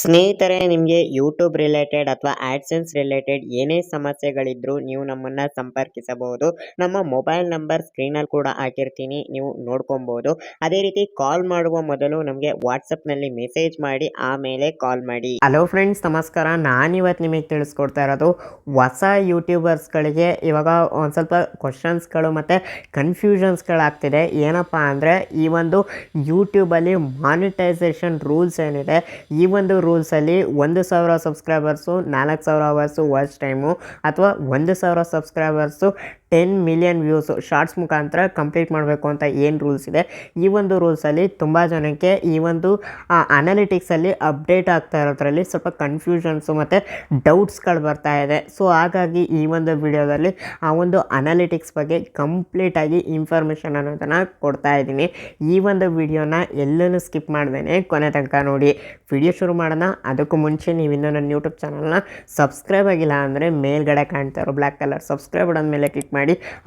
ಸ್ನೇಹಿತರೆ, ನಿಮಗೆ YouTube related ಅಥವಾ ಆಡ್ಸೆನ್ಸ್ ರಿಲೇಟೆಡ್ ಏನೇ ಸಮಸ್ಯೆಗಳಿದ್ರೂ ನೀವು ನಮ್ಮನ್ನು ಸಂಪರ್ಕಿಸಬಹುದು. ನಮ್ಮ ಮೊಬೈಲ್ ನಂಬರ್ ಸ್ಕ್ರೀನಲ್ಲಿ ಕೂಡ ಹಾಕಿರ್ತೀನಿ, ನೀವು ನೋಡ್ಕೊಬೋದು. ಅದೇ ರೀತಿ ಕಾಲ್ ಮಾಡುವ ಮೊದಲು ನಮಗೆ ವಾಟ್ಸಪ್ನಲ್ಲಿ ಮೆಸೇಜ್ ಮಾಡಿ, ಆಮೇಲೆ ಕಾಲ್ ಮಾಡಿ. ಹಲೋ ಫ್ರೆಂಡ್ಸ್ ನಮಸ್ಕಾರ. ನಾನಿವತ್ತು ನಿಮಗೆ ತಿಳಿಸ್ಕೊಡ್ತಾ ಇರೋದು, ಹೊಸ ಯೂಟ್ಯೂಬರ್ಸ್ಗಳಿಗೆ ಇವಾಗ ಒಂದು ಸ್ವಲ್ಪ ಕ್ವಶನ್ಸ್ಗಳು ಮತ್ತು ಕನ್ಫ್ಯೂಷನ್ಸ್ಗಳಾಗ್ತಿದೆ ಏನಪ್ಪ ಅಂದರೆ, ಈ ಒಂದು ಯೂಟ್ಯೂಬಲ್ಲಿ ಮಾನಿಟೈಸೇಷನ್ ರೂಲ್ಸ್ ಏನಿದೆ, ಈ ಒಂದು ರೂಲ್ಸಲ್ಲಿ ಒಂದು ಸಾವಿರ ಸಬ್ಸ್ಕ್ರೈಬರ್ಸು ನಾಲ್ಕು ಸಾವಿರ ಅವರ್ಸು ವಾಚ್ ಟೈಮು ಅಥವಾ ಒಂದು ಸಾವಿರ subscribers ten million views shorts ಮುಖಾಂತರ ಕಂಪ್ಲೀಟ್ ಮಾಡಬೇಕು ಅಂತ ಏನು ರೂಲ್ಸ್ ಇದೆ? ಈ ಒಂದು ರೂಲ್ಸಲ್ಲಿ ತುಂಬ ಜನಕ್ಕೆ ಈ ಒಂದು ಅನಾಲಿಟಿಕ್ಸಲ್ಲಿ ಅಪ್ಡೇಟ್ ಆಗ್ತಾ ಇರೋದ್ರಲ್ಲಿ ಸ್ವಲ್ಪ ಕನ್ಫ್ಯೂಷನ್ಸು ಮತ್ತು ಡೌಟ್ಸ್ಗಳು ಬರ್ತಾ ಇದೆ. ಸೊ ಹಾಗಾಗಿ ಈ ಒಂದು ವಿಡಿಯೋದಲ್ಲಿ ಆ ಒಂದು ಅನಾಲಿಟಿಕ್ಸ್ ಬಗ್ಗೆ ಕಂಪ್ಲೀಟಾಗಿ ಇನ್ಫಾರ್ಮೇಷನ್ ಅನ್ನೋದನ್ನು ಕೊಡ್ತಾ ಇದ್ದೀನಿ. ಈ ಒಂದು ವಿಡಿಯೋನ ಎಲ್ಲೂ ಸ್ಕಿಪ್ ಮಾಡ್ದೇನೆ ಕೊನೆ ತನಕ ನೋಡಿ. ವಿಡಿಯೋ ಶುರು ಮಾಡೋಣ. ಅದಕ್ಕೂ ಮುಂಚೆ ನೀವು ಇನ್ನೂ ನನ್ನ ಯೂಟ್ಯೂಬ್ ಚಾನಲ್ನ ಸಬ್ಸ್ಕ್ರೈಬ್ ಆಗಿಲ್ಲ ಅಂದರೆ ಮೇಲ್ಗಡೆ ಕಾಣ್ತಾ ಇರೋ ಬ್ಲ್ಯಾಕ್ ಕಲರ್ ಸಬ್ಸ್ಕ್ರೈಬ್ ಮೇಲೆ ಕ್ಲಿಕ್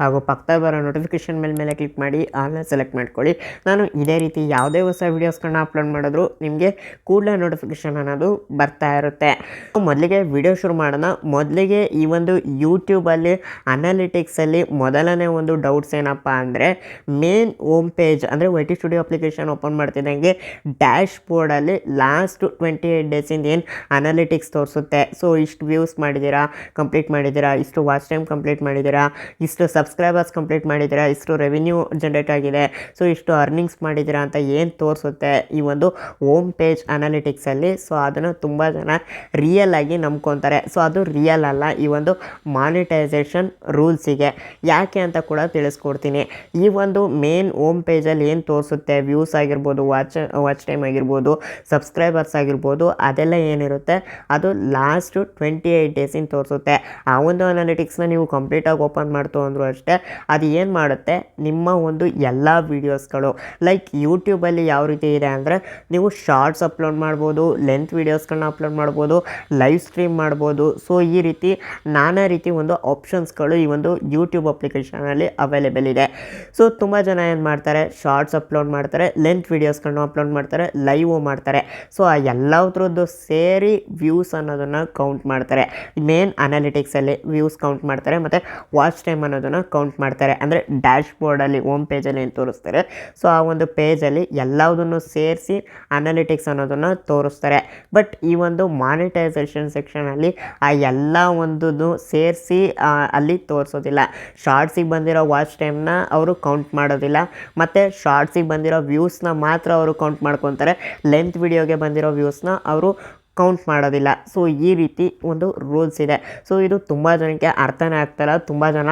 ಹಾಗೂ ಪಕ್ಕದ ಬರೋ ನೋಟಿಫಿಕೇಷನ್ ಮೇಲೆ ಮೇಲೆ ಕ್ಲಿಕ್ ಮಾಡಿ, ಆಮೇಲೆ ಸೆಲೆಕ್ಟ್ ಮಾಡ್ಕೊಳ್ಳಿ. ನಾನು ಇದೇ ರೀತಿ ಯಾವುದೇ ಹೊಸ ವೀಡಿಯೋಸ್ಗಳನ್ನ ಅಪ್ಲೋಡ್ ಮಾಡಿದ್ರು ನಿಮಗೆ ಕೂಡಲೇ ನೋಟಿಫಿಕೇಷನ್ ಅನ್ನೋದು ಬರ್ತಾ ಇರುತ್ತೆ. ಮೊದಲಿಗೆ ವಿಡಿಯೋ ಶುರು ಮಾಡೋಣ. ಮೊದಲಿಗೆ ಈ ಒಂದು ಯೂಟ್ಯೂಬಲ್ಲಿ ಅನಾಲಿಟಿಕ್ಸಲ್ಲಿ ಮೊದಲನೇ ಒಂದು ಡೌಟ್ಸ್ ಏನಪ್ಪ ಅಂದರೆ ಮೇನ್ ಹೋಮ್ ಪೇಜ್ ಅಂದರೆ Y T studio application open ಮಾಡ್ತಿದ್ದಂಗೆ dash ಬೋರ್ಡಲ್ಲಿ ಲಾಸ್ಟ್ ಟ್ವೆಂಟಿ ಏಯ್ಟ್ ಡೇಸಿಂದ ಏನು ಅನಾಲಿಟಿಕ್ಸ್ ತೋರಿಸುತ್ತೆ. ಸೊ ಇಷ್ಟು ವ್ಯೂಸ್ ಮಾಡಿದ್ದೀರಾ ಕಂಪ್ಲೀಟ್ ಮಾಡಿದ್ದೀರಾ, ಇಷ್ಟು ವಾಚ್ ಟೈಮ್ ಕಂಪ್ಲೀಟ್ ಮಾಡಿದ್ದೀರಾ ಇಷ್ಟು ಸಬ್ಸ್ಕ್ರೈಬರ್ಸ್ ಕಂಪ್ಲೀಟ್ ಮಾಡಿದ್ದೀರಾ, ಇಷ್ಟು ರೆವಿನ್ಯೂ ಜನ್ರೇಟ್ ಆಗಿದೆ ಸೊ ಇಷ್ಟು ಅರ್ನಿಂಗ್ಸ್ ಮಾಡಿದ್ದೀರಾ ಅಂತ ಏನು ತೋರಿಸುತ್ತೆ ಈ ಒಂದು ಹೋಮ್ ಪೇಜ್ ಅನಾಲಿಟಿಕ್ಸಲ್ಲಿ ಸೊ ಅದನ್ನು ತುಂಬ ಜನ ರಿಯಲ್ ಆಗಿ ನಂಬ್ಕೊತಾರೆ. ಸೊ ಅದು ರಿಯಲ್ ಅಲ್ಲ ಈ ಒಂದು ಮಾನಿಟೈಸೇಷನ್ ರೂಲ್ಸಿಗೆ ಯಾಕೆ ಅಂತ ಕೂಡ ತಿಳಿಸ್ಕೊಡ್ತೀನಿ. ಈ ಒಂದು ಮೇನ್ ಹೋಮ್ ಪೇಜಲ್ಲಿ ಏನು ತೋರಿಸುತ್ತೆ? ವ್ಯೂಸ್ ಆಗಿರ್ಬೋದು ವಾಚ್ ವಾಚ್ ಟೈಮ್ ಆಗಿರ್ಬೋದು ಸಬ್ಸ್ಕ್ರೈಬರ್ಸ್ ಆಗಿರ್ಬೋದು, ಅದೆಲ್ಲ ಏನಿರುತ್ತೆ? ಅದು ಲಾಸ್ಟು ಟ್ವೆಂಟಿ ಏಯ್ಟ್ ಡೇಸಿಂದ ತೋರಿಸುತ್ತೆ. ಆ ಒಂದು ಅನಾಲಿಟಿಕ್ಸ್ನ ನೀವು ಕಂಪ್ಲೀಟಾಗಿ ಓಪನ್ ಮಾಡ್ತು ಅಂದರೂ ಅಷ್ಟೇ, ಅದು ಏನು ಮಾಡುತ್ತೆ? ನಿಮ್ಮ ಒಂದು ಎಲ್ಲ ವೀಡಿಯೋಸ್ಗಳು ಲೈಕ್ ಯೂಟ್ಯೂಬಲ್ಲಿ ಯಾವ ರೀತಿ ಇದೆ ಅಂದರೆ ನೀವು ಶಾರ್ಟ್ಸ್ ಅಪ್ಲೋಡ್ ಮಾಡ್ಬೋದು ಲೆಂತ್ ವೀಡಿಯೋಸ್ಗಳನ್ನ ಅಪ್ಲೋಡ್ ಮಾಡ್ಬೋದು ಲೈವ್ ಸ್ಟ್ರೀಮ್ ಮಾಡ್ಬೋದು. ಸೊ ಈ ರೀತಿ ನಾನಾ ರೀತಿ ಒಂದು ಆಪ್ಷನ್ಸ್ಗಳು ಈ ಒಂದು ಯೂಟ್ಯೂಬ್ ಅಪ್ಲಿಕೇಶನಲ್ಲಿ ಅವೈಲೇಬಲ್ ಇದೆ. ಸೊ ತುಂಬ ಜನ ಏನು ಮಾಡ್ತಾರೆ? ಶಾರ್ಟ್ಸ್ ಅಪ್ಲೋಡ್ ಮಾಡ್ತಾರೆ ಲೆಂತ್ ವೀಡಿಯೋಸ್ಗಳನ್ನ ಅಪ್ಲೋಡ್ ಮಾಡ್ತಾರೆ ಲೈವ್ ಮಾಡ್ತಾರೆ. ಸೊ ಆ ಎಲ್ಲದ್ರದ್ದು ಸೇರಿ ವ್ಯೂಸ್ ಅನ್ನೋದನ್ನು ಕೌಂಟ್ ಮಾಡ್ತಾರೆ. ಮೇನ್ ಅನಾಲಿಟಿಕ್ಸಲ್ಲಿ ವ್ಯೂಸ್ ಕೌಂಟ್ ಮಾಡ್ತಾರೆ, ಮತ್ತು ವಾಚ್ ಟೈಮ್ ಅನ್ನೋದನ್ನು ಕೌಂಟ್ ಮಾಡ್ತಾರೆ. ಅಂದರೆ ಡ್ಯಾಶ್ ಬೋರ್ಡಲ್ಲಿ ಓಮ್ ಪೇಜಲ್ಲಿ ಏನು ತೋರಿಸ್ತಾರೆ. ಸೊ ಆ ಒಂದು ಪೇಜಲ್ಲಿ ಎಲ್ಲದನ್ನು ಸೇರಿಸಿ ಅನಾಲಿಟಿಕ್ಸ್ ಅನ್ನೋದನ್ನು ತೋರಿಸ್ತಾರೆ. ಬಟ್ ಈ ಒಂದು ಮಾನಿಟೈಸೇಷನ್ ಸೆಕ್ಷನಲ್ಲಿ ಆ ಎಲ್ಲ ಒಂದನ್ನು ಸೇರಿಸಿ ಅಲ್ಲಿ ತೋರಿಸೋದಿಲ್ಲ. ಶಾರ್ಟ್ಸಿಗೆ ಬಂದಿರೋ ವಾಚ್ ಟೈಮ್ನ ಅವರು ಕೌಂಟ್ ಮಾಡೋದಿಲ್ಲ. ಮತ್ತು ಶಾರ್ಟ್ಸಿಗೆ ಬಂದಿರೋ ವ್ಯೂಸ್ನ ಮಾತ್ರ ಅವರು ಕೌಂಟ್ ಮಾಡ್ಕೊತಾರೆ. ಲೆಂತ್ ವಿಡಿಯೋಗೆ ಬಂದಿರೋ ವ್ಯೂಸ್ನ ಅವರು ಕೌಂಟ್ ಮಾಡೋದಿಲ್ಲ. ಸೊ ಈ ರೀತಿ ಒಂದು ರೂಲ್ಸ್ ಇದೆ. ಸೊ ಇದು ತುಂಬ ಜನಕ್ಕೆ ಅರ್ಥನೇ ಆಗ್ತಾಯಿಲ್ಲ ತುಂಬ ಜನ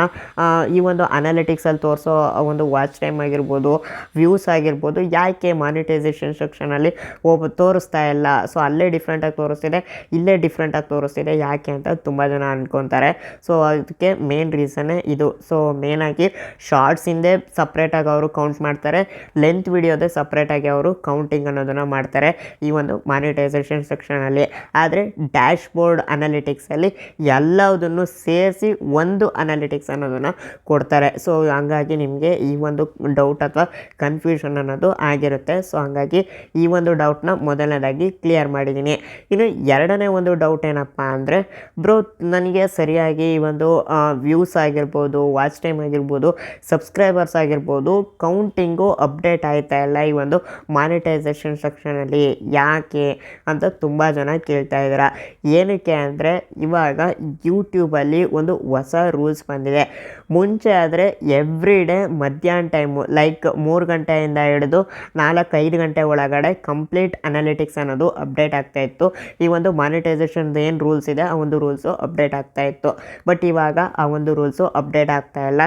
ಈ ಒಂದು ಅನಾಲಿಟಿಕ್ಸಲ್ಲಿ ತೋರಿಸೋ ಒಂದು ವಾಚ್ ಟೈಮ್ ಆಗಿರ್ಬೋದು ವ್ಯೂಸ್ ಆಗಿರ್ಬೋದು, ಯಾಕೆ ಮಾನಿಟೈಸೇಷನ್ ಸೆಕ್ಷನಲ್ಲಿ ಒಬ್ಬ ತೋರಿಸ್ತಾ ಇಲ್ಲ? ಸೊ ಅಲ್ಲೇ ಡಿಫ್ರೆಂಟಾಗಿ ತೋರಿಸ್ತಿದೆ, ಇಲ್ಲೇ ಡಿಫ್ರೆಂಟಾಗಿ ತೋರಿಸ್ತಿದೆ, ಯಾಕೆ ಅಂತ ತುಂಬ ಜನ ಅಂದ್ಕೊತಾರೆ ಸೊ ಅದಕ್ಕೆ ಮೇನ್ ರೀಸನ್ನೇ ಇದು. ಸೊ ಮೇನಾಗಿ ಶಾರ್ಟ್ಸಿಂದೇ ಸಪ್ರೇಟಾಗಿ ಅವರು ಕೌಂಟ್ ಮಾಡ್ತಾರೆ ಲೆಂತ್ ವಿಡಿಯೋದೇ ಸಪ್ರೇಟಾಗಿ ಅವರು ಕೌಂಟಿಂಗ್ ಅನ್ನೋದನ್ನು ಮಾಡ್ತಾರೆ, ಈ ಒಂದು ಮಾನಿಟೈಸೇಷನ್ ಆದರೆ ಡ್ಯಾಶ್ ಬೋರ್ಡ್ ಅನಾಲಿಟಿಕ್ಸಲ್ಲಿ ಎಲ್ಲದನ್ನು ಸೇರಿಸಿ ಒಂದು ಅನಾಲಿಟಿಕ್ಸ್ ಅನ್ನೋದನ್ನು ಕೊಡ್ತಾರೆ. ಸೊ, ಹಂಗಾಗಿ ನಿಮಗೆ ಈ ಒಂದು ಡೌಟ್ ಅಥವಾ ಕನ್ಫ್ಯೂಷನ್ ಅನ್ನೋದು ಆಗಿರುತ್ತೆ. ಸೊ, ಹಂಗಾಗಿ ಈ ಒಂದು ಡೌಟ್ನ ಮೊದಲನೇದಾಗಿ ಕ್ಲಿಯರ್ ಮಾಡಿದ್ದೀನಿ. ಇನ್ನು ಎರಡನೇ ಒಂದು ಡೌಟ್ ಏನಪ್ಪ ಅಂದರೆ, ಬ್ರೋ, ನನಗೆ ಸರಿಯಾಗಿ ಈ ಒಂದು ವ್ಯೂಸ್ ಆಗಿರ್ಬೋದು, ವಾಚ್ ಟೈಮ್ ಆಗಿರ್ಬೋದು, ಸಬ್ಸ್ಕ್ರೈಬರ್ಸ್ ಆಗಿರ್ಬೋದು, ಕೌಂಟಿಂಗು ಅಪ್ಡೇಟ್ ಆಯ್ತಾ ಇಲ್ಲ ಈ ಒಂದು ಮಾನಿಟೈಸೇಷನ್ ಸೆಕ್ಷನಲ್ಲಿ? ಯಾಕೆ? ಅಂತ ತುಂಬ ಜನ ಕೇಳ್ತಾ ಇದ್ದೀರ? ಏನಕ್ಕೆ ಅಂದರೆ ಇವಾಗ ಯೂಟ್ಯೂಬಲ್ಲಿ ಒಂದು ಹೊಸ ರೂಲ್ಸ್ ಬಂದಿದೆ. ಮುಂಚೆ ಆದರೆ ಎವ್ರಿ ಡೇ ಮಧ್ಯಾಹ್ನ ಟೈಮು ಲೈಕ್ ಮೂರು ಗಂಟೆಯಿಂದ ಹಿಡಿದು ನಾಲ್ಕೈದು ಗಂಟೆ ಒಳಗಡೆ ಕಂಪ್ಲೀಟ್ ಅನಾಲಿಟಿಕ್ಸ್ ಅನ್ನೋದು ಅಪ್ಡೇಟ್ ಆಗ್ತಾ ಇತ್ತು. ಈ ಒಂದು ಮಾನಿಟೈಸೇಷನ್ ಏನು ರೂಲ್ಸ್ ಇದೆ, ಆ ಒಂದು ರೂಲ್ಸು ಅಪ್ಡೇಟ್ ಆಗ್ತಾ ಇತ್ತು. ಬಟ್ ಇವಾಗ ಆ ಒಂದು ರೂಲ್ಸು ಅಪ್ಡೇಟ್ ಆಗ್ತಾ ಇಲ್ಲ.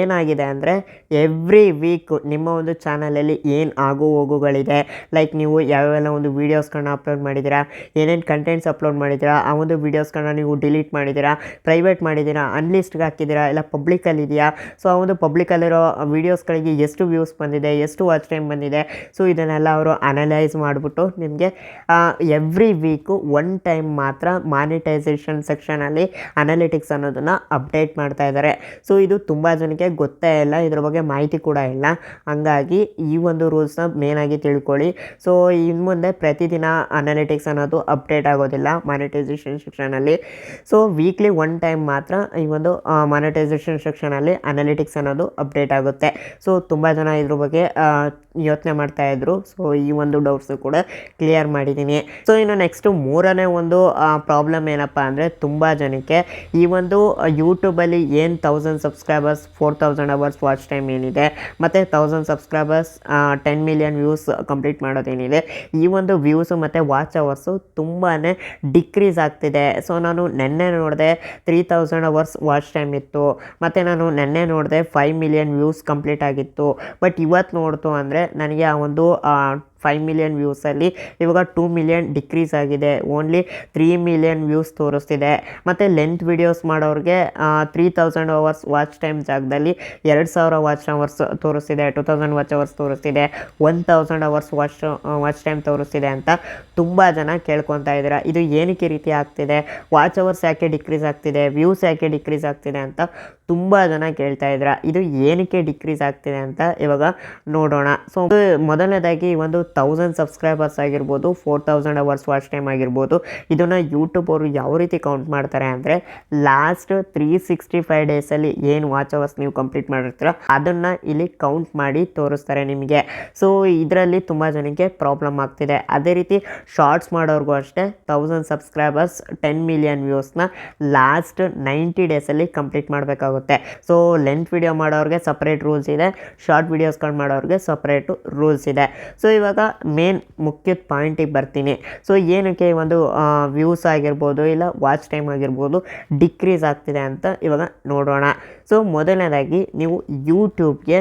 ಏನಾಗಿದೆ ಅಂದರೆ ಎವ್ರಿ ವೀಕ್ ನಿಮ್ಮ ಒಂದು ಚಾನಲಲ್ಲಿ ಏನು ಆಗು ಹೋಗುಗಳಿದೆ ಲೈಕ್ ನೀವು ಯಾವೆಲ್ಲ ಒಂದು ವೀಡಿಯೋಸ್ಗಳನ್ನ ಅಪ್ಲೋಡ್ ಮಾಡಿದ್ದೀರಾ? ಏನೇನು ಕಂಟೆಂಟ್ಸ್ ಅಪ್ಲೋಡ್ ಮಾಡಿದ್ದೀರಾ, ಆ ಒಂದು ವೀಡಿಯೋಸ್ಗಳನ್ನ ನೀವು ಡಿಲೀಟ್ ಮಾಡಿದ್ದೀರಾ ಪ್ರೈವೇಟ್ ಮಾಡಿದ್ದೀರಾ ಅನ್ಲಿಸ್ಟ್ಗೆ ಹಾಕಿದ್ದೀರಾ, ಇಲ್ಲ ಪಬ್ಲಿಕಲ್ಲಿ ಇದೆಯಾ? ಸೊ ಆ ಒಂದು ಪಬ್ಲಿಕಲ್ಲಿರೋ ವೀಡಿಯೋಸ್ಗಳಿಗೆ ಎಷ್ಟು ವ್ಯೂಸ್ ಬಂದಿದೆ, ಎಷ್ಟು ವಾಚ್ ಟೈಮ್ ಬಂದಿದೆ ಸೊ ಇದನ್ನೆಲ್ಲ ಅವರು ಅನಲೈಸ್ ಮಾಡಿಬಿಟ್ಟು ನಿಮಗೆ ಎವ್ರಿ ವೀಕು ಒನ್ ಟೈಮ್ ಮಾತ್ರ ಮಾನಿಟೈಸೇಷನ್ ಸೆಕ್ಷನಲ್ಲಿ ಅನಾಲಿಟಿಕ್ಸ್ ಅನ್ನೋದನ್ನು ಅಪ್ಡೇಟ್ ಮಾಡ್ತಾ ಇದ್ದಾರೆ. ಸೊ ಇದು ತುಂಬ ಜನಕ್ಕೆ ಗೊತ್ತೇ ಇಲ್ಲ, ಇದ್ರ ಬಗ್ಗೆ ಮಾಹಿತಿ ಕೂಡ ಇಲ್ಲ. ಹಂಗಾಗಿ ಈ ಒಂದು ರೂಲ್ಸ್ನ ಮೇನಾಗಿ ತಿಳ್ಕೊಳ್ಳಿ. ಸೊ ಇನ್ನು ಮುಂದೆ ಪ್ರತಿದಿನ ಅನಾಲಿಟಿಕ್ಸ್ ಅನ್ನೋದು ಅಪ್ಡೇಟ್ ಆಗೋದಿಲ್ಲ ಮಾನಿಟೈಸೇಷನ್ ಸೆಕ್ಷನಲ್ಲಿ ಸೊ ವೀಕ್ಲಿ ಒನ್ ಟೈಮ್ ಮಾತ್ರ ಈ ಒಂದು ಮಾನಿಟೈಸೇಷನ್ ಸೆಕ್ಷನಲ್ಲಿ ಅನಾಲಿಟಿಕ್ಸ್ ಅನ್ನೋದು ಅಪ್ಡೇಟ್ ಆಗುತ್ತೆ. ಸೊ ತುಂಬ ಜನ ಇದ್ರ ಬಗ್ಗೆ ಯೋಚನೆ ಮಾಡ್ತಾ ಇದ್ರು. ಸೊ ಈ ಒಂದು ಡೌಟ್ಸು ಕೂಡ ಕ್ಲಿಯರ್ ಮಾಡಿದ್ದೀನಿ ಸೊ ಇನ್ನು ನೆಕ್ಸ್ಟು ಮೂರನೇ ಒಂದು ಪ್ರಾಬ್ಲಮ್ ಏನಪ್ಪ ಅಂದರೆ ತುಂಬ ಜನಕ್ಕೆ ಈ ಒಂದು ಯೂಟ್ಯೂಬಲ್ಲಿ ಏನು thousand subscribers four thousand hours watch time ಏನಿದೆ, ಮತ್ತು thousand subscribers ten million views complete ಮಾಡೋದೇನಿದೆ, ಈ ಒಂದು ವ್ಯೂಸು ಮತ್ತು ವಾಚ್ ಅವರ್ಸು ತುಂಬಾ ಡಿಕ್ರೀಸ್ ಆಗ್ತಿದೆ. ಸೊ ನಾನು ನೆನ್ನೆ ನೋಡಿದೆ three thousand hours watch time ಇತ್ತು, ಮತ್ತು ನಾನು ನೆನ್ನೆ ನೋಡಿದೆ ಫೈವ್ ಮಿಲಿಯನ್ ವ್ಯೂಸ್ ಕಂಪ್ಲೀಟ್ ಆಗಿತ್ತು. ಬಟ್ ಇವತ್ತು ನೋಡ್ತು ಅಂದರೆ ನನಗೆ ಆ ಒಂದು ಫೈವ್ ಮಿಲಿಯನ್ ವ್ಯೂಸಲ್ಲಿ ಇವಾಗ ಟೂ ಮಿಲಿಯನ್ ಡಿಕ್ರೀಸ್ ಆಗಿದೆ. ಓನ್ಲಿ ತ್ರೀ ಮಿಲಿಯನ್ ವ್ಯೂಸ್ ತೋರಿಸ್ತಿದೆ. ಮತ್ತು ಲೆಂತ್ ವಿಡಿಯೋಸ್ ಮಾಡೋರಿಗೆ three thousand hours watch time ಜಾಗದಲ್ಲಿ ಎರಡು ಸಾವಿರ ವಾಚ್ ಅವರ್ಸ್ ತೋರಿಸ್ತಿದೆ two thousand watch hours ತೋರಿಸ್ತಿದೆ one thousand hours watch watch time ತೋರಿಸ್ತಿದೆ ಅಂತ ತುಂಬ ಜನ ಕೇಳ್ಕೊತಾ ಇದ್ದೀರಾ. ಇದು ಏನಕ್ಕೆ ರೀತಿ ಆಗ್ತಿದೆ? ವಾಚ್ ಅವರ್ಸ್ ಯಾಕೆ ಡಿಕ್ರೀಸ್ ಆಗ್ತಿದೆ? ವ್ಯೂಸ್ ಯಾಕೆ ಡಿಕ್ರೀಸ್ ಆಗ್ತಿದೆ ಅಂತ ತುಂಬ ಜನ ಕೇಳ್ತಾ ಇದ್ದೀರಾ. ಇದು ಏನಕ್ಕೆ ಡಿಕ್ರೀಸ್ ಆಗ್ತಿದೆ ಅಂತ ಇವಾಗ ನೋಡೋಣ. ಸೊ ಮೊದಲನೇದಾಗಿ ಒಂದು ತೌಸಂಡ್ ಸಬ್ಸ್ಕ್ರೈಬರ್ಸ್ ಆಗಿರ್ಬೋದು four thousand hours watch time ಆಗಿರ್ಬೋದು, ಇದನ್ನು ಯೂಟ್ಯೂಬ್ ಅವರು ಯಾವ ರೀತಿ ಕೌಂಟ್ ಮಾಡ್ತಾರೆ ಅಂದರೆ ಲಾಸ್ಟ್ ತ್ರೀ ಸಿಕ್ಸ್ಟಿ ಫೈವ್ ಡೇಸಲ್ಲಿ ಏನು ವಾಚ್ ಅವರ್ಸ್ ನೀವು ಕಂಪ್ಲೀಟ್ ಮಾಡಿರ್ತೀರೋ ಅದನ್ನು ಇಲ್ಲಿ ಕೌಂಟ್ ಮಾಡಿ ತೋರಿಸ್ತಾರೆ ನಿಮಗೆ. ಸೊ ಇದರಲ್ಲಿ ತುಂಬ ಜನಕ್ಕೆ ಪ್ರಾಬ್ಲಮ್ ಆಗ್ತಿದೆ. ಅದೇ ರೀತಿ ಶಾರ್ಟ್ಸ್ ಮಾಡೋರ್ಗೂ ಅಷ್ಟೇ ತೌಸಂಡ್ ಸಬ್ಸ್ಕ್ರೈಬರ್ಸ್ ಟೆನ್ ಮಿಲಿಯನ್ ವ್ಯೂಸ್ನ ಲಾಸ್ಟ್ ನೈಂಟಿ ಡೇಸಲ್ಲಿ ಕಂಪ್ಲೀಟ್ ಮಾಡಬೇಕಾಗುತ್ತೆ. ಸೊ ಲೆಂತ್ ವಿಡಿಯೋ ಮಾಡೋರಿಗೆ ಸಪ್ರೇಟ್ ರೂಲ್ಸ್ ಇದೆ ಶಾರ್ಟ್ ವಿಡಿಯೋಸ್ಗಳು ಮಾಡೋರಿಗೆ ಸಪ್ರೇಟು ರೂಲ್ಸ್ ಇದೆ. ಸೊ ಇವಾಗ ಮೇನ್ ಮುಖ್ಯದ ಪಾಯಿಂಟಿಗೆ ಬರ್ತೀನಿ. ಸೊ ಏನಕ್ಕೆ ಒಂದು ವ್ಯೂಸ್ ಆಗಿರ್ಬೋದು, ಇಲ್ಲ ವಾಚ್ ಟೈಮ್ ಆಗಿರ್ಬೋದು ಡಿಕ್ರೀಸ್ ಆಗ್ತಿದೆ ಅಂತ ಇವಾಗ ನೋಡೋಣ. ಸೊ ಮೊದಲನೇದಾಗಿ ನೀವು ಯೂಟ್ಯೂಬ್ಗೆ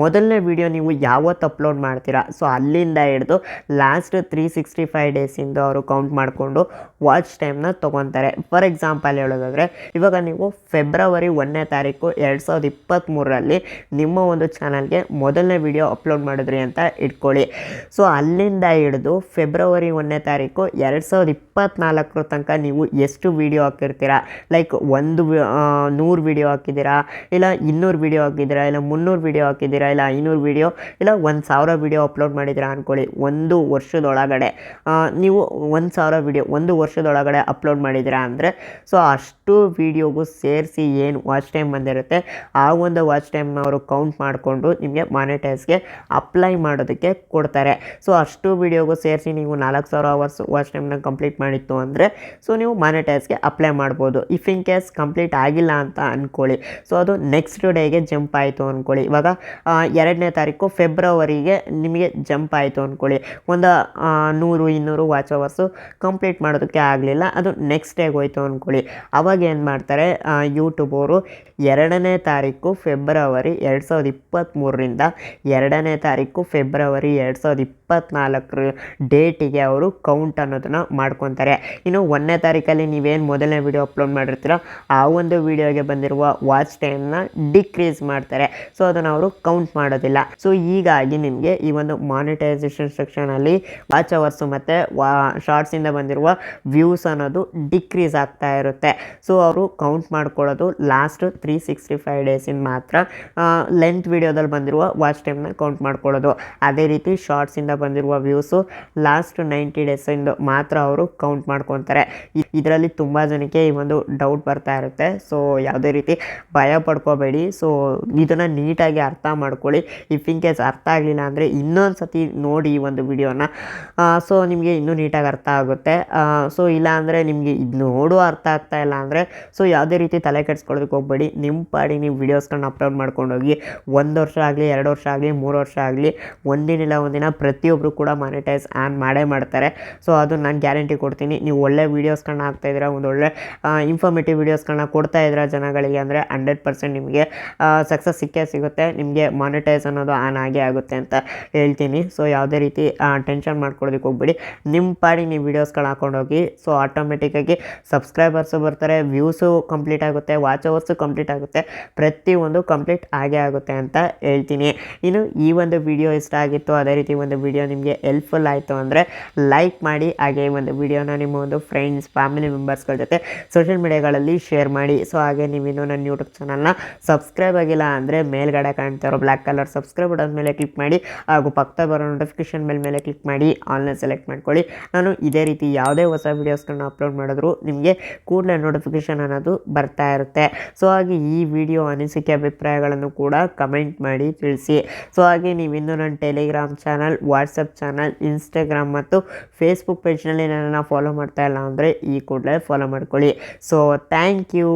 ಮೊದಲನೇ ವಿಡಿಯೋ ನೀವು ಯಾವತ್ತು ಅಪ್ಲೋಡ್ ಮಾಡ್ತೀರಾ? ಸೊ ಅಲ್ಲಿಂದ ಹಿಡಿದು ಲಾಸ್ಟ್ ತ್ರೀ ಸಿಕ್ಸ್ಟಿ ಫೈವ್ ಡೇಸಿಂದ ಅವರು ಕೌಂಟ್ ಮಾಡಿಕೊಂಡು ವಾಚ್ ಟೈಮ್ನ ತೊಗೊತಾರೆ. ಫಾರ್ ಎಕ್ಸಾಂಪಲ್ ಹೇಳೋದಾದರೆ, ಇವಾಗ ನೀವು ಫೆಬ್ರವರಿ ಒಂದನೇ ತಾರೀಕು ಎರಡು ಸಾವಿರದ ಇಪ್ಪತ್ತ್ಮೂರರಲ್ಲಿ ನಿಮ್ಮ ಒಂದು ಚಾನಲ್ಗೆ ಮೊದಲನೇ ವಿಡಿಯೋ ಅಪ್ಲೋಡ್ ಮಾಡಿದ್ರಿ ಅಂತ ಇಟ್ಕೊಳ್ಳಿ. ಸೊ ಅಲ್ಲಿಂದ ಹಿಡಿದು ಫೆಬ್ರವರಿ ಒಂದನೇ ತಾರೀಕು ಎರಡು ಸಾವಿರದ ಇಪ್ಪತ್ತ್ನಾಲ್ಕರ ತನಕ ನೀವು ಎಷ್ಟು ವಿಡಿಯೋ ಹಾಕಿರ್ತೀರಾ? ಲೈಕ್ ಒಂದು ನೂರು ವಿಡಿಯೋ ಹಾಕಿದ್ದೀರಾ? ಇಲ್ಲ ಇನ್ನೂರು ವಿಡಿಯೋ ಹಾಕಿದ್ದೀರಾ? ಇಲ್ಲ ಮುನ್ನೂರು ವಿಡಿಯೋ ಹಾಕಿದ್ದೀರಾ? ಇಲ್ಲ ಐನೂರು ವಿಡಿಯೋ ಇಲ್ಲ ಒಂದು ಸಾವಿರ ವಿಡಿಯೋ ಅಪ್ಲೋಡ್ ಮಾಡಿದ್ದೀರಾ ಅಂದ್ಕೊಳ್ಳಿ ಒಂದು ವರ್ಷದೊಳಗಡೆ. ನೀವು ಒಂದು ಸಾವಿರ ವಿಡಿಯೋ ಒಂದು ವರ್ಷದೊಳಗಡೆ ಅಪ್ಲೋಡ್ ಮಾಡಿದ್ದೀರಾ ಅಂದರೆ, ಸೊ ಅಷ್ಟು ವೀಡಿಯೋಗೂ ಸೇರಿಸಿ ಏನು ವಾಚ್ ಟೈಮ್ ಬಂದಿರುತ್ತೆ, ಆ ಒಂದು ವಾಚ್ ಟೈಮ್ನ ಅವರು ಕೌಂಟ್ ಮಾಡಿಕೊಂಡು ನಿಮಗೆ ಮಾನಿಟೈಸ್ಗೆ ಅಪ್ಲೈ ಮಾಡೋದಕ್ಕೆ ಕೊಡ್ತಾರೆ. ಸೊ ಅಷ್ಟು ವೀಡಿಯೋಗೂ ಸೇರಿಸಿ ನೀವು ನಾಲ್ಕು ಸಾವಿರ ಅವರ್ಸ್ ವಾಚ್ ಟೈಮ್ನ ಕಂಪ್ಲೀಟ್ ಮಾಡಿತ್ತು ಅಂದರೆ ಸೊ ನೀವು ಮಾನಿಟೈಸ್ಗೆ ಅಪ್ಲೈ ಮಾಡ್ಬೋದು. ಇಫ್ ಇನ್ ಕೇಸ್ ಕಂಪ್ಲೀಟ್ ಆಗಿಲ್ಲ ಅಂತ ಅಂದ್ಕೊಳ್ಳಿ ಸೊ ಅದು ನೆಕ್ಸ್ಟ್ ಡೇಗೆ ಜಂಪ್ ಆಯಿತು ಅಂದ್ಕೊಳ್ಳಿ ಇವಾಗ ಎರಡನೇ ತಾರೀಕು ಫೆಬ್ರವರಿಗೆ ನಿಮಗೆ ಜಂಪ್ ಆಯಿತು ಅಂದ್ಕೊಳ್ಳಿ ಒಂದು ನೂರು, ಇನ್ನೂರು ವಾಚ್ ಅವರ್ಸು ಕಂಪ್ಲೀಟ್ ಮಾಡೋದಕ್ಕೆ ಆಗಲಿಲ್ಲ. ಅದು ನೆಕ್ಸ್ಟ್ ಡೇಗೆ ಹೋಯ್ತು ಅಂದ್ಕೊಳ್ಳಿ ಅವಾಗ ಏನು ಮಾಡ್ತಾರೆ ಯೂಟ್ಯೂಬ್ ಅವರು ಎರಡನೇ ತಾರೀಕು ಫೆಬ್ರವರಿ ಎರಡು ಸಾವಿರದ ಇಪ್ಪತ್ತ್ಮೂರರಿಂದ ಎರಡನೇ ತಾರೀಕು ಫೆಬ್ರವರಿ ಎರಡು ಸಾವಿರದ ಇಪ್ಪತ್ತ್ನಾಲ್ಕರ ಡೇಟಿಗೆ ಅವರು ಕೌಂಟ್ ಅನ್ನೋದನ್ನು ಮಾಡ್ಕೊತಾರೆ ಇನ್ನು ಒಂದನೇ ತಾರೀಕಲ್ಲಿ ನೀವೇನು ಮೊದಲನೇ ವಿಡಿಯೋ ಅಪ್ಲೋಡ್ ಮಾಡಿರ್ತೀರೋ, ಆ ಒಂದು ವಿಡಿಯೋಗೆ ಬಂದಿರುವ ವಾಚ್ ಟೈಮ್ನ ಡಿಕ್ರೀಸ್ ಮಾಡ್ತಾರೆ. ಸೊ ಅದನ್ನು ಅವರು ಕೌಂಟ್ ಮಾಡೋದಿಲ್ಲ. ಸೊ ಹೀಗಾಗಿ ನಿಮಗೆ ಈ ಒಂದು ಮಾನಿಟೈಸೇಷನ್ ಸೆಕ್ಷನಲ್ಲಿ ವಾಚ್ ಅವರ್ಸು ಮತ್ತು ವಾ ಶಾರ್ಟ್ಸಿಂದ ಬಂದಿರುವ ವ್ಯೂಸ್ ಅನ್ನೋದು ಡಿಕ್ರೀಸ್ ಆಗ್ತಾ ಇರುತ್ತೆ. ಸೊ ಅವರು ಕೌಂಟ್ ಮಾಡ್ಕೊಳ್ಳೋದು ಲಾಸ್ಟ್ ತ್ರೀ ಸಿಕ್ಸ್ಟಿ ಫೈವ್ ಡೇಸಿಂದ ಮಾತ್ರ ಲೆಂತ್ ವಿಡಿಯೋದಲ್ಲಿ ಬಂದಿರುವ ವಾಚ್ ಟೈಮ್ನ ಕೌಂಟ್ ಮಾಡ್ಕೊಳ್ಳೋದು. ಅದೇ ರೀತಿ ಶಾರ್ಟ್ಸಿಂದ ಬಂದಿರುವ ವ್ಯೂಸು ಲಾಸ್ಟ್ ನೈಂಟಿ ಡೇಸಿಂದ ಮಾತ್ರ ಅವರು ಕೌಂಟ್ ಮಾಡ್ಕೊತಾರೆ. ಇದರಲ್ಲಿ ತುಂಬ ಜನಕ್ಕೆ ಈ ಒಂದು ಡೌಟ್ ಬರ್ತಾ ಇರುತ್ತೆ. ಸೊ ಯಾವುದೇ ರೀತಿ ಭಯ ಪಡ್ಕೋಬೇಡಿ. ಸೊ ಇದನ್ನು ನೀಟಾಗಿ ಅರ್ಥ ಮಾಡ್ಕೊಳ್ಳಿ. ಇಫ್ ಇನ್ ಕೇಸ್ ಅರ್ಥ ಆಗಲಿಲ್ಲ ಅಂದರೆ ಇನ್ನೊಂದು ಸತಿ ನೋಡಿ ಈ ಒಂದು ವಿಡಿಯೋನ. ಸೊ ನಿಮಗೆ ಇನ್ನೂ ನೀಟಾಗಿ ಅರ್ಥ ಆಗುತ್ತೆ. ಸೊ ಇಲ್ಲ ಅಂದರೆ ನಿಮಗೆ ಇದು ನೋಡು ಅರ್ಥ ಆಗ್ತಾ ಇಲ್ಲ ಅಂದರೆ ಸೊ ಯಾವುದೇ ರೀತಿ ತಲೆ ಕೆಡ್ಸ್ಕೊಳ್ಳೋದಕ್ಕೆ ಹೋಗ್ಬೇಡಿ. ನಿಮ್ಮ ಪಾಡಿ ನೀವು ವೀಡಿಯೋಸ್ಗಳನ್ನ ಅಪ್ಲೋಡ್ ಮಾಡ್ಕೊಂಡು ಹೋಗಿ ಒಂದು ವರ್ಷ ಆಗಲಿ, ಎರಡು ವರ್ಷ ಆಗಲಿ, ಮೂರು ವರ್ಷ ಆಗಲಿ ಒಂದಿನಿಲ್ಲ ಒಂದಿನ ಪ್ರತಿಯೊಬ್ಬರು ಕೂಡ ಮಾನಿಟೈಸ್ ಆನ್ ಮಾಡೇ ಮಾಡ್ತಾರೆ. ಸೊ ಅದು ನಾನು ಗ್ಯಾರಂಟಿ ಕೊಡ್ತೀನಿ. ನೀವು ಒಳ್ಳೆ ವೀಡಿಯೋಸ್ಗಳನ್ನ ಹಾಕ್ತಾಯಿದ್ದೀರಾ ಒಂದು ಒಳ್ಳೆ ಇನ್ಫಾರ್ಮೇಟಿವ್ ವೀಡಿಯೋಸ್ಗಳನ್ನ ಕೊಡ್ತಾ ಇದ್ದೀರಾ ಜನಗಳಿಗೆ ಅಂದರೆ ಹಂಡ್ರೆಡ್ ಪರ್ಸೆಂಟ್ ನಿಮಗೆ ಸಕ್ಸಸ್ ಸಿಕ್ಕೇ ಸಿಗುತ್ತೆ. ನಿಮಗೆ ಮಾನಿಟೈಸ್ ಅನ್ನೋದು ಆನ್ ಆಗೇ ಆಗುತ್ತೆ ಅಂತ ಹೇಳ್ತೀನಿ. ಸೊ ಯಾವುದೇ ರೀತಿ ಟೆನ್ಷನ್ ಮಾಡ್ಕೊಳ್ಳೋದಕ್ಕೆ ಹೋಗ್ಬಿಡಿ. ನಿಮ್ಮ ಪಾಡಿ ನೀವು ವೀಡಿಯೋಸ್ಗಳು ಹಾಕೊಂಡೋಗಿ ಸೊ ಆಟೋಮೆಟಿಕ್ಕಾಗಿ ಸಬ್ಸ್ಕ್ರೈಬರ್ಸು ಬರ್ತಾರೆ ವ್ಯೂಸು ಕಂಪ್ಲೀಟ್ ಆಗುತ್ತೆ ವಾಚ್ ಅವರ್ಸು ಕಂಪ್ಲೀಟ್ ಆಗುತ್ತೆ ಪ್ರತಿಯೊಂದು ಕಂಪ್ಲೀಟ್ ಆಗೇ ಆಗುತ್ತೆ ಅಂತ ಹೇಳ್ತೀನಿ. ಇನ್ನು ಈ ಒಂದು ವಿಡಿಯೋ ಇಷ್ಟ ಆಗಿತ್ತು, ಅದೇ ರೀತಿ ಒಂದು ವಿಡಿಯೋ ನಿಮಗೆ ಹೆಲ್ಪ್ಫುಲ್ ಆಯಿತು ಅಂದರೆ ಲೈಕ್ ಮಾಡಿ, ಹಾಗೆ ಈ ಒಂದು ವಿಡಿಯೋನ ನಿಮ್ಮ ಒಂದು ಫ್ರೆಂಡ್ಸ್ ಫ್ಯಾಮಿಲಿ ಮೆಂಬರ್ಸ್ಗಳ ಜೊತೆ ಸೋಷಿಯಲ್ ಮೀಡಿಯಾಗಳಲ್ಲಿ ಶೇರ್ ಮಾಡಿ. ಸೊ ಹಾಗೆ ನೀವಿನ್ನು ನನ್ನ ಯೂಟ್ಯೂಬ್ ಚಾನಲ್ನ ಸಬ್ಸ್ಕ್ರೈಬ್ ಆಗಿಲ್ಲ ಅಂದರೆ ಮೇಲ್ಗಡೆ ಕಾಣ್ತಾ ಇರೋ ಬ್ಲ್ಯಾಕ್ ಕಲರ್ ಸಬ್ಸ್ಕ್ರೈಬ್ ಬಟನ್ ಮೇಲೆ ಕ್ಲಿಕ್ ಮಾಡಿ. ಹಾಗೂ ಪಕ್ಕದ ಬರೋ ನೋಟಿಫಿಕೇಶನ್ ಮೇಲೆ ಮೇಲೆ ಕ್ಲಿಕ್ ಮಾಡಿ. ಆನ್ಲೈನ್ ಸೆಲೆಕ್ಟ್ ಮಾಡ್ಕೊಳ್ಳಿ. ನಾನು ಇದೇ ರೀತಿ ಯಾವುದೇ ಹೊಸ ವೀಡಿಯೋಸ್ಗಳನ್ನ ಅಪ್ಲೋಡ್ ಮಾಡಿದ್ರು ನಿಮಗೆ ಕೂಡಲೇ ನೋಟಿಫಿಕೇಶನ್ ಅನ್ನೋದು ಬರ್ತಾ ಇರುತ್ತೆ. ಸೊ ಹಾಗೆ ಈ ವಿಡಿಯೋ ಅನಿಸಿಕೆ ಅಭಿಪ್ರಾಯಗಳನ್ನು ಕೂಡ ಕಮೆಂಟ್ ಮಾಡಿ, ತಿಳಿಸಿ. ಸೊ ಹಾಗೆ ನೀವಿನ್ನೂ ನನ್ನ Telegram channel WhatsApp channel Instagram ಮತ್ತು ಫೇಸ್ಬುಕ್ ಪೇಜ್ನಲ್ಲಿ ನನ್ನನ್ನು ಫಾಲೋ ಮಾಡ್ತಾ ಇಲ್ಲ ಅಂದರೆ ಈ ಕೂಡಲೇ ಫಾಲೋ ಮಾಡ್ಕೊಳ್ಳಿ. So thank you